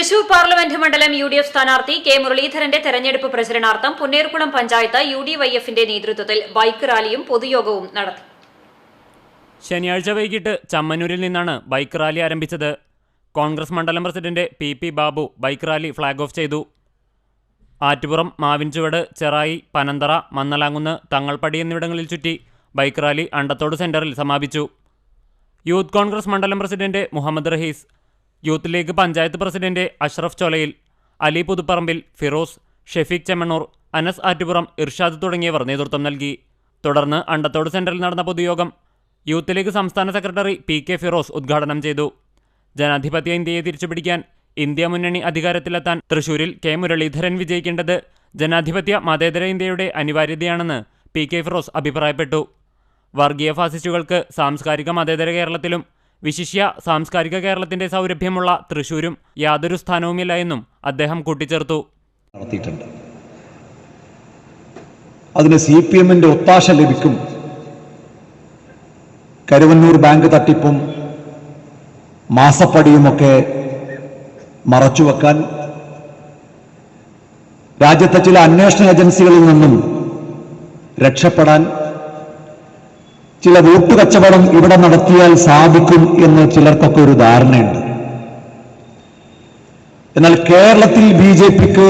Thrissur parliament മണ്ഡലം U D F സ്ഥാനാർത്ഥി K മുരളീധരന്റെ തെരഞ്ഞെടുപ്പ് പ്രചരണാർത്ഥം Punnerkulam panchayat U D Y എഫിന്റെ നേതൃത്വത്തിൽ ബൈക്ക് റാലിയും പൊതുയോഗവും നടത്തി. ശനിയാഴ്ച വൈകിട്ട് ചമ്മനൂരിൽ നിന്നാണ് ബൈക്ക് റാലി ആരംഭിച്ചത്. കോൺഗ്രസ് മണ്ഡലം president P P Babu bike rally flag off ചെയ്തു. ആറ്റുപുറം മാവിൻചുവട് ചെറായി പനന്തറ മന്നലാങ്കുന്ന് തങ്ങൾപ്പടി എന്നിവിടങ്ങളിൽ ചുറ്റി ബൈക്ക് റാലി അണ്ടത്തോട് സെന്ററിൽ സമാപിച്ചു. യൂത്ത് കോൺഗ്രസ് മണ്ഡലം president Muhammad Rahees youth league panchayat president Ashraf Cholayil Ali Puthuparambil Firoz Shefeeq Chemmanur Anas Attupuram Irshad തുടങ്ങിയവർ നേതൃത്വം നൽകി. തുടർന്ന് അണ്ടത്തോട് സെന്ററിൽ നടന്ന പൊതുയോഗം യൂത്ത് ലീഗ് സംസ്ഥാന സെക്രട്ടറി പി കെ ഫിറോസ് ഉദ്ഘാടനം ചെയ്തു. ജനാധിപത്യ ഇന്ത്യയെ തിരിച്ചുപിടിക്കാൻ ഇന്ത്യ മുന്നണി അധികാരത്തിലെത്താൻ തൃശൂരിൽ കെ. മുരളീധരൻ വിജയിക്കേണ്ടത് ജനാധിപത്യ മതേതര ഇന്ത്യയുടെ അനിവാര്യതയാണെന്ന് പി കെ ഫിറോസ് അഭിപ്രായപ്പെട്ടു. വർഗീയ ഫാസിസ്റ്റുകൾക്ക് സാംസ്കാരിക മതേതര കേരളത്തിലും വിശിഷ്യ സാംസ്കാരിക കേരളത്തിന്റെ സൗരഭ്യമുള്ള തൃശൂരും യാതൊരു സ്ഥാനവുമില്ല എന്നും അദ്ദേഹം കൂട്ടിച്ചേർത്തു. നടത്തിയിട്ടുണ്ട്. അതിന് സി പി എമ്മിന്റെ ഒത്താശ ലഭിക്കും. കരുവന്നൂർ ബാങ്ക് തട്ടിപ്പും മാസപ്പടിയുമൊക്കെ മറച്ചുവെക്കാൻ രാജ്യത്തെ ചില അന്വേഷണ ഏജൻസികളിൽ നിന്നും രക്ഷപ്പെടാൻ ചില വോട്ട് കച്ചവടം ഇവിടെ നടത്തിയാൽ സാധിക്കും എന്ന് ചിലർക്കൊക്കെ ഒരു ധാരണയുണ്ട്. എന്നാൽ കേരളത്തിൽ ബി ജെ പിക്ക്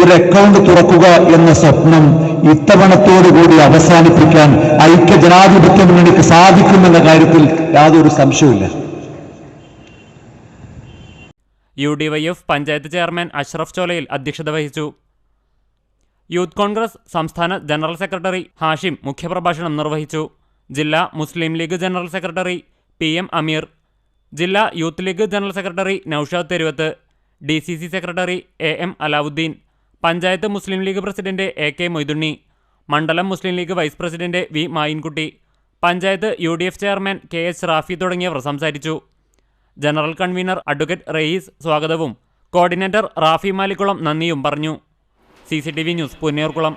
ഒരു അക്കൗണ്ട് തുറക്കുക എന്ന സ്വപ്നം ഇത്തവണത്തോടുകൂടി അവസാനിപ്പിക്കാൻ ഐക്യ ജനാധിപത്യ മുന്നണിക്ക് സാധിക്കുമെന്ന കാര്യത്തിൽ യാതൊരു സംശയവുമില്ല. U D Y F panchayat chairman Ashraf Cholayil അധ്യക്ഷത വഹിച്ചു. യൂത്ത് കോൺഗ്രസ് സംസ്ഥാന ജനറൽ സെക്രട്ടറി ഹാഷിം മുഖ്യപ്രഭാഷണം നിർവഹിച്ചു. ജില്ലാ Muslim league general secretary P M Ameer ജില്ലാ youth league general secretary Noushad Theruvath D C C secretary A M Alavudheen panchayat Muslim league president A K Moithunni മണ്ഡലം Muslim league vice president V Mayinkutty panchayat U D F chairman K H Rafi തുടങ്ങിയവർ സംസാരിച്ചു. General convener advocate Raees സ്വാഗതവും coordinator Rafi Malikkulam നന്ദിയും പറഞ്ഞു. C news Punnerkulam.